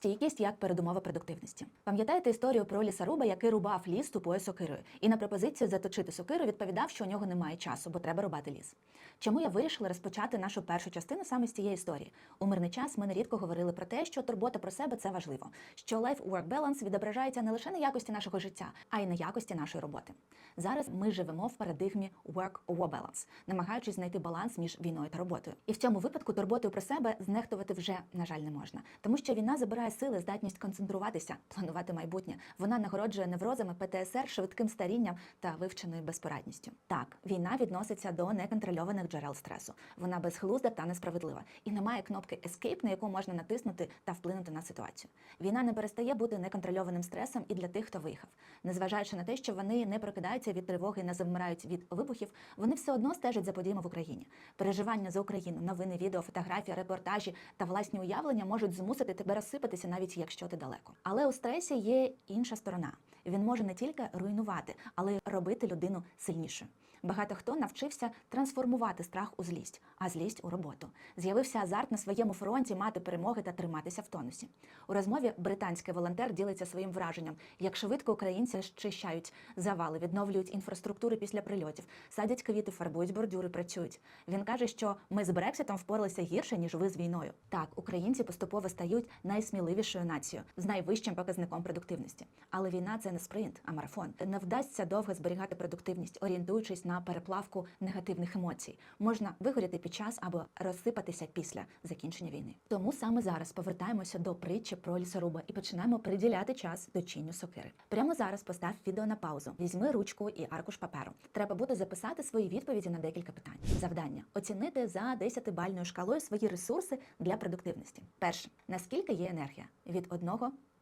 Стійкість як передумова продуктивності. Пам'ятаєте історію про лісоруба, який рубав ліс тупою сокирою, і на пропозицію заточити сокиру відповідав, що у нього немає часу, бо треба рубати ліс. Чому я вирішила розпочати нашу першу частину саме з цієї історії? У мирний час ми нерідко говорили про те, що турбота про себе це важливо, що life-work balance відображається не лише на якості нашого життя, а й на якості нашої роботи. Зараз ми живемо в парадигмі work-war balance, намагаючись знайти баланс між війною та роботою. І в цьому випадку турботою про себе знехтувати вже, на жаль, не можна, тому що війна забирає сили, здатність концентруватися, планувати майбутнє. Вона нагороджує неврозами, ПТСР, швидким старінням та вивченою безпорадністю. Так, війна відноситься до неконтрольованих джерел стресу. Вона безглузда та несправедлива, і немає кнопки Escape, на яку можна натиснути та вплинути на ситуацію. Війна не перестає бути неконтрольованим стресом і для тих, хто виїхав. Незважаючи на те, що вони не прокидаються від тривоги, не завмирають від вибухів, вони все одно стежать за подіями в Україні. Переживання за Україну, новини, відео, фотографії, репортажі та власні уявлення можуть змусити тебе розсипатися, навіть якщо ти далеко. Але у стресі є інша сторона. Він може не тільки руйнувати, але й робити людину сильнішою. Багато хто навчився трансформувати страх у злість, а злість у роботу. З'явився азарт на своєму фронті мати перемоги та триматися в тонусі. У розмові британський волонтер ділиться своїм враженням, як швидко українці щищають завали, відновлюють інфраструктури після прильотів, садять квіти, фарбують бордюри, працюють. Він каже, що ми з Брекситом впоралися гірше ніж ви з війною. Так, українці поступово стають найсміливішою нацією з найвищим показником продуктивності. Але війна це не спринт, а марафон. Не вдасться довго зберігати продуктивність, орієнтуючись на переплавку негативних емоцій. Можна вигоріти під час або розсипатися після закінчення війни. Тому саме зараз повертаємося до притчі про лісоруба і починаємо приділяти час до точінню сокири. Прямо зараз постав відео на паузу. Візьми ручку і аркуш паперу. Треба буде записати свої відповіді на декілька питань. Завдання оцінити за 10-бальною шкалою свої ресурси для продуктивності. Перше, наскільки є енергія від 1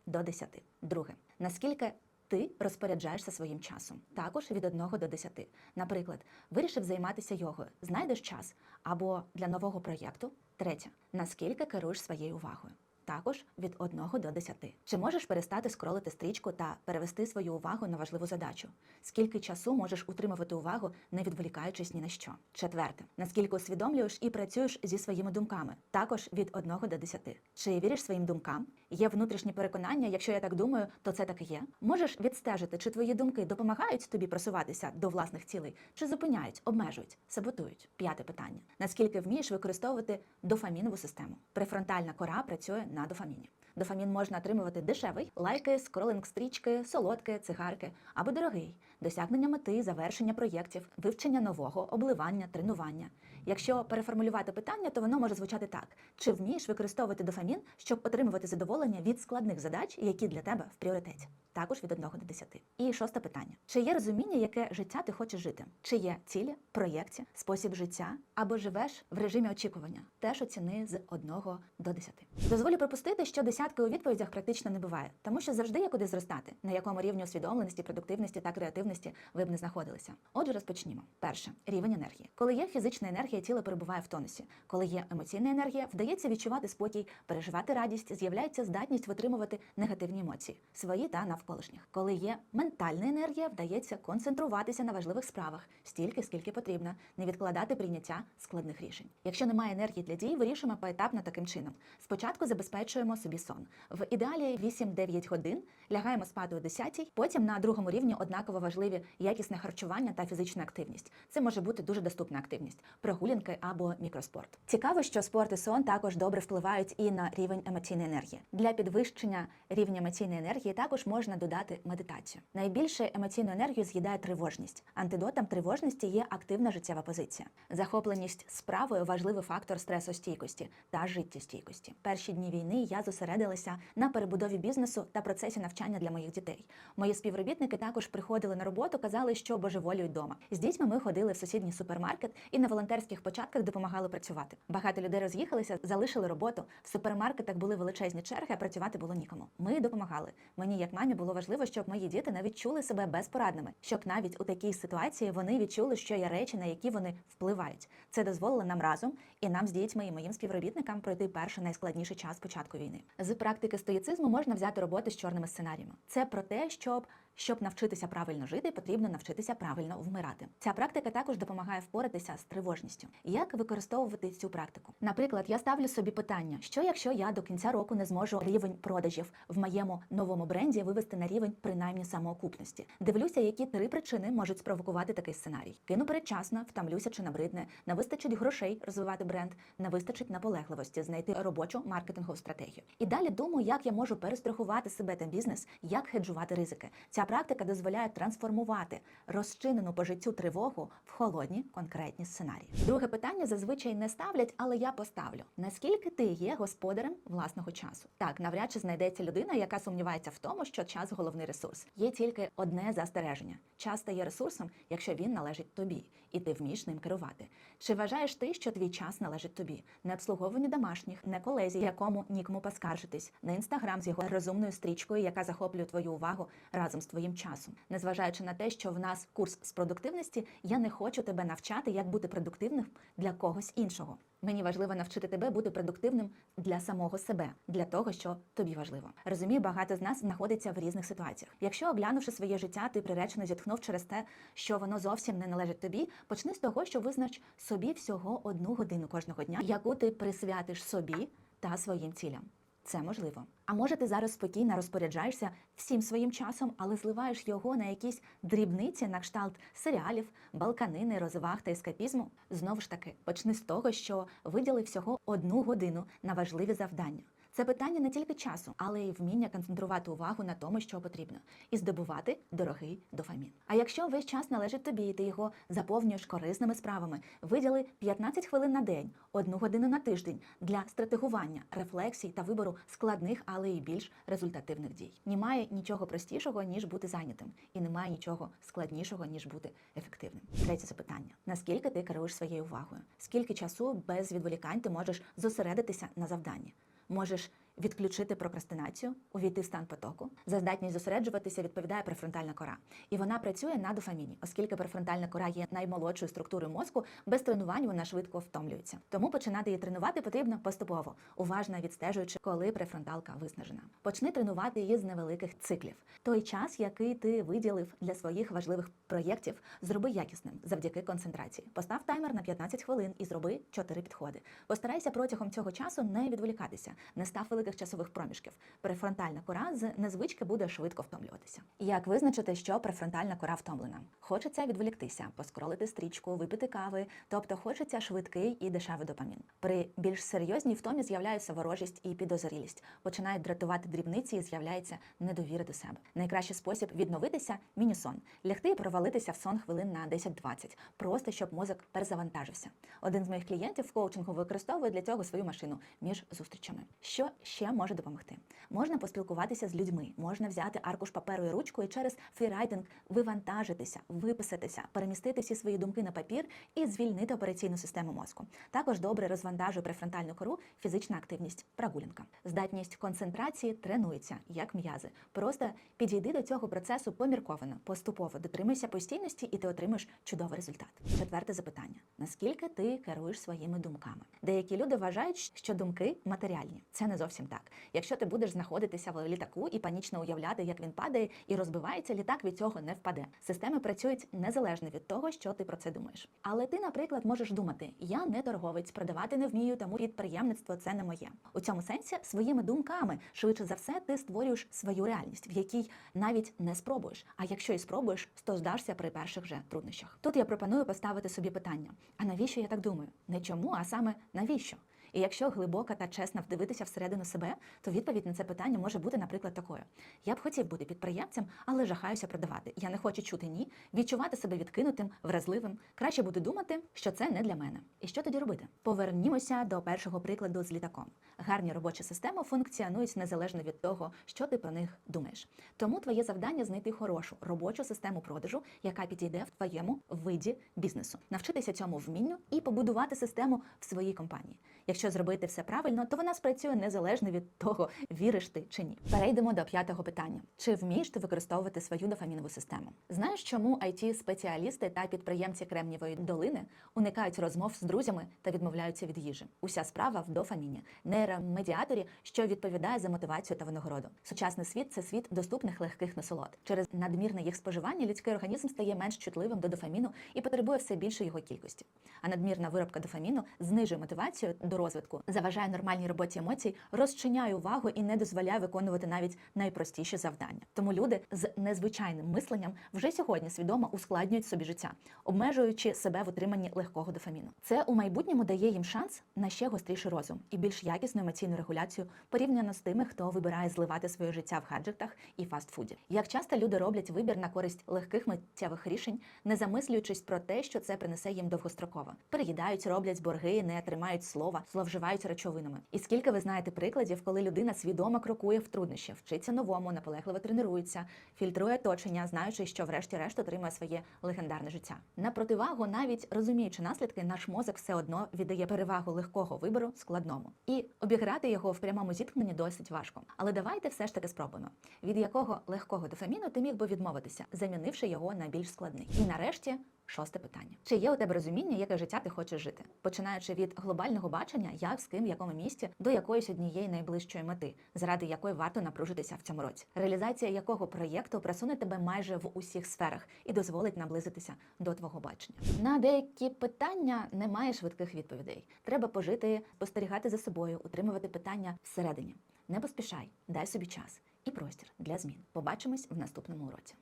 до 10. Друге, наскільки ти розпоряджаєшся своїм часом, також від 1 до 10. Наприклад, вирішив займатися йогою, знайдеш час або для нового проєкту. Третє, наскільки керуєш своєю увагою. Також від 1 до 10. Чи можеш перестати скролити стрічку та перевести свою увагу на важливу задачу? Скільки часу можеш утримувати увагу, не відволікаючись ні на що? Четверте, наскільки усвідомлюєш і працюєш зі своїми думками? Також від 1 до 10. Чи віриш своїм думкам? Є внутрішні переконання, якщо я так думаю, то це так і є. Можеш відстежити, чи твої думки допомагають тобі просуватися до власних цілей, чи зупиняють, обмежують, саботують. П'яте питання: наскільки вмієш використовувати дофамінову систему? Префронтальна кора працює на дофаміні. Дофамін можна отримувати дешевий, лайки, скролинг стрічки, солодке, цигарки або дорогий, досягнення мети, завершення проєктів, вивчення нового, обливання, тренування. Якщо переформулювати питання, то воно може звучати так: чи вмієш використовувати дофамін, щоб отримувати задоволення від складних задач, які для тебе в пріоритеті? Також від 1 до 10. І шосте питання: чи є розуміння, яке життя ти хочеш жити? Чи є цілі, проєкція, спосіб життя, або живеш в режимі очікування? Теж оціни з 1 до 10. Дозволю припустити, що десятки у відповідях практично не буває, тому що завжди є куди зростати, на якому рівні усвідомленості, продуктивності та креативності ви б не знаходилися. Отже, розпочнімо. Перше рівень енергії. Коли є фізична енергія, тіло перебуває в тонусі. Коли є емоційна енергія, вдається відчувати спокій, переживати радість, з'являється здатність витримувати негативні емоції, свої та навколишніх. Коли є ментальна енергія, вдається концентруватися на важливих справах стільки, скільки потрібно, не відкладати прийняття складних рішень. Якщо немає енергії для дій, вирішуємо поетапно таким чином. Спочатку забезпечуємо собі сон. В ідеалі 8-9 годин лягаємо спати о 10, потім на другому рівні однаково важливі якісне харчування та фізична активність. Це може бути дуже доступна активність, прогулянки або мікроспорт. Цікаво, що спорт і сон також добре впливають і на рівень емоційної енергії. Для підвищення рівня емоційної енергії також можна додати медитацію. Найбільше емоційну енергію з'їдає тривожність. Антидотом тривожності є активна життєва позиція. Захопленість справою важливий фактор стресостійкості та життєстійкості. Перші дні війни я зосередилася на перебудові бізнесу та процесі навчання для моїх дітей. Мої співробітники також приходили на роботу, казали, що божеволюють вдома. З дітьми ми ходили в сусідній супермаркет і на волонтерських початках допомагали працювати. Багато людей роз'їхалися, залишили роботу. В супермаркетах були величезні черги, а працювати було нікому. Ми допомагали. Мені, як мамі, було важливо, щоб мої діти не відчули себе безпорадними, щоб навіть у такій ситуації вони відчули, що є речі, на які вони впливають. Це дозволило нам разом і нам з дітьми і моїм співробітникам пройти перший найскладніший час початку війни. З практики стоїцизму можна взяти роботи з чорними сценаріями. Це про те, щоб Щоб навчитися правильно жити, потрібно навчитися правильно вмирати. Ця практика також допомагає впоратися з тривожністю. Як використовувати цю практику? Наприклад, я ставлю собі питання: що якщо я до кінця року не зможу рівень продажів в моєму новому бренді вивести на рівень принаймні самоокупності? Дивлюся, які три причини можуть спровокувати такий сценарій. Кину передчасно, втомлюся чи набридне, не вистачить грошей розвивати бренд, не вистачить наполегливості знайти робочу маркетингову стратегію. І далі думаю, як я можу перестрахувати себе та бізнес, як хеджувати ризики. Ця практика дозволяє трансформувати розчинену по життю тривогу в холодні конкретні сценарії. Друге питання зазвичай не ставлять, але я поставлю: наскільки ти є господарем власного часу? Так, навряд чи знайдеться людина, яка сумнівається в тому, що час головний ресурс. Є тільки одне застереження: час стає ресурсом, якщо він належить тобі, і ти вмієш ним керувати. Чи вважаєш ти, що твій час належить тобі? Не обслуговуванню домашніх, не колезі, якому нікому поскаржитись, не інстаграм з його розумною стрічкою, яка захоплює твою увагу разом з твоїм часом. Незважаючи на те, що в нас курс з продуктивності, я не хочу тебе навчати, як бути продуктивним для когось іншого. Мені важливо навчити тебе бути продуктивним для самого себе, для того, що тобі важливо. Розумію, багато з нас знаходиться в різних ситуаціях. Якщо оглянувши своє життя, ти приречено зітхнув через те, що воно зовсім не належить тобі, почни з того, що визнач собі всього одну годину кожного дня, яку ти присвятиш собі та своїм цілям. Це можливо. А може, ти зараз спокійно розпоряджаєшся всім своїм часом, але зливаєш його на якісь дрібниці на кшталт серіалів, балканини, розваг та ескапізму. Знову ж таки, почни з того, що виділи всього одну годину на важливі завдання. Це питання не тільки часу, але й вміння концентрувати увагу на тому, що потрібно, і здобувати дорогий дофамін. А якщо весь час належить тобі, і ти його заповнюєш корисними справами, виділи 15 хвилин на день, одну годину на тиждень для стратегування, рефлексій та вибору складних, але й більш результативних дій. Немає нічого простішого ніж бути зайнятим, і немає нічого складнішого ніж бути ефективним. Третє запитання: наскільки ти керуєш своєю увагою? Скільки часу без відволікань ти можеш зосередитися на завданні? Можеш відключити прокрастинацію, увійти в стан потоку. За здатність зосереджуватися відповідає префронтальна кора. І вона працює на дофаміні, оскільки префронтальна кора є наймолодшою структурою мозку, без тренувань вона швидко втомлюється. Тому починати її тренувати потрібно поступово, уважно відстежуючи, коли префронталка виснажена. Почни тренувати її з невеликих циклів. Той час, який ти виділив для своїх важливих проєктів, зроби якісним завдяки концентрації. Постав таймер на 15 хвилин і зроби 4 підходи. Постарайся протягом цього часу не відволікатися, не став великих часових проміжків. Префронтальна кора з незвички буде швидко втомлюватися. Як визначити, що префронтальна кора втомлена? Хочеться відволіктися, поскролити стрічку, випити кави, тобто хочеться швидкий і дешевий допамін. При більш серйозній втомі з'являється ворожість і підозрілість, починають дратувати дрібниці і з'являється недовіра до себе. Найкращий спосіб відновитися міні-сон. лягти і провалитися в сон хвилин на 10-20, просто щоб мозок перезавантажився. Один з моїх клієнтів в коучингу використовує для цього свою машину між зустрічами. Що ще може допомогти? Можна поспілкуватися з людьми, можна взяти аркуш паперу і ручку і через фрірайдинг вивантажитися, виписатися, перемістити всі свої думки на папір і звільнити операційну систему мозку. Також добре розвантажує префронтальну кору фізична активність, прогулянка. Здатність концентрації тренується як м'язи. Просто підійди до цього процесу помірковано, поступово дотримуйся постійності, і ти отримаєш чудовий результат. Четверте запитання: наскільки ти керуєш своїми думками? Деякі люди вважають, що думки матеріальні. Це не зовсім так. Якщо ти будеш знаходитися в літаку і панічно уявляти, як він падає і розбивається, літак від цього не впаде. Системи працюють незалежно від того, що ти про це думаєш. Але ти, наприклад, можеш думати: я не торговець, продавати не вмію, тому підприємництво це не моє. У цьому сенсі своїми думками швидше за все ти створюєш свою реальність, в якій навіть не спробуєш. А якщо і спробуєш, то здашся при перших же труднощах. Тут я пропоную поставити собі питання: а навіщо я так думаю? Не чому, а саме навіщо? І якщо глибоко та чесно вдивитися всередину себе, то відповідь на це питання може бути, наприклад, такою: я б хотів бути підприємцем, але жахаюся продавати. Я не хочу чути ні, відчувати себе відкинутим, вразливим. Краще буду думати, що це не для мене. І що тоді робити? Повернімося до першого прикладу з літаком. Гарні робочі системи функціонують незалежно від того, що ти про них думаєш. Тому твоє завдання знайти хорошу робочу систему продажу, яка підійде в твоєму виді бізнесу, навчитися цьому вмінню і побудувати систему в своїй компанії. Якщо зробити все правильно, то вона спрацює незалежно від того, віриш ти чи ні. Перейдемо до п'ятого питання: чи вмієш ти використовувати свою дофамінову систему? Знаєш, чому it спеціалісти та підприємці Кремнієвої долини уникають розмов з друзями та відмовляються від їжі? Уся справа в дофаміні, нейромедіаторі, що відповідає за мотивацію та винагороду. Сучасний світ це світ доступних легких насолод. Через надмірне їх споживання людський організм стає менш чутливим до дофаміну і потребує все більше його кількості. А надмірна виробка дофаміну знижує мотивацію до розвитку, заважає нормальній роботі емоцій, розчиняє увагу і не дозволяє виконувати навіть найпростіші завдання. Тому люди з незвичайним мисленням вже сьогодні свідомо ускладнюють собі життя, обмежуючи себе в утриманні легкого дофаміну. Це у майбутньому дає їм шанс на ще гостріший розум і більш якісну емоційну регуляцію порівняно з тими, хто вибирає зливати своє життя в гаджетах і фастфуді. Як часто люди роблять вибір на користь легких миттєвих рішень, не замислюючись про те, що це принесе їм довгостроково. Переїдають, роблять борги, не тримають слова, зловживають речовинами. І скільки ви знаєте прикладів, коли людина свідомо крокує в труднощі, вчиться новому, наполегливо тренується, фільтрує оточення, знаючи, що врешті-решт отримує своє легендарне життя. На противагу, навіть розуміючи наслідки, наш мозок все одно віддає перевагу легкого вибору складному. І обіграти його в прямому зіткненні досить важко. Але давайте все ж таки спробуємо. Від якого легкого дофаміну ти міг би відмовитися, замінивши його на більш складний. І нарешті. Шосте питання: чи є у тебе розуміння, яке життя ти хочеш жити, починаючи від глобального бачення, як з ким, в якому місті, до якоїсь однієї найближчої мети, заради якої варто напружитися в цьому році, реалізація якого проєкту просуне тебе майже в усіх сферах і дозволить наблизитися до твого бачення. На деякі питання немає швидких відповідей. Треба пожити, спостерігати за собою, утримувати питання всередині. Не поспішай, дай собі час і простір для змін. Побачимось в наступному уроці.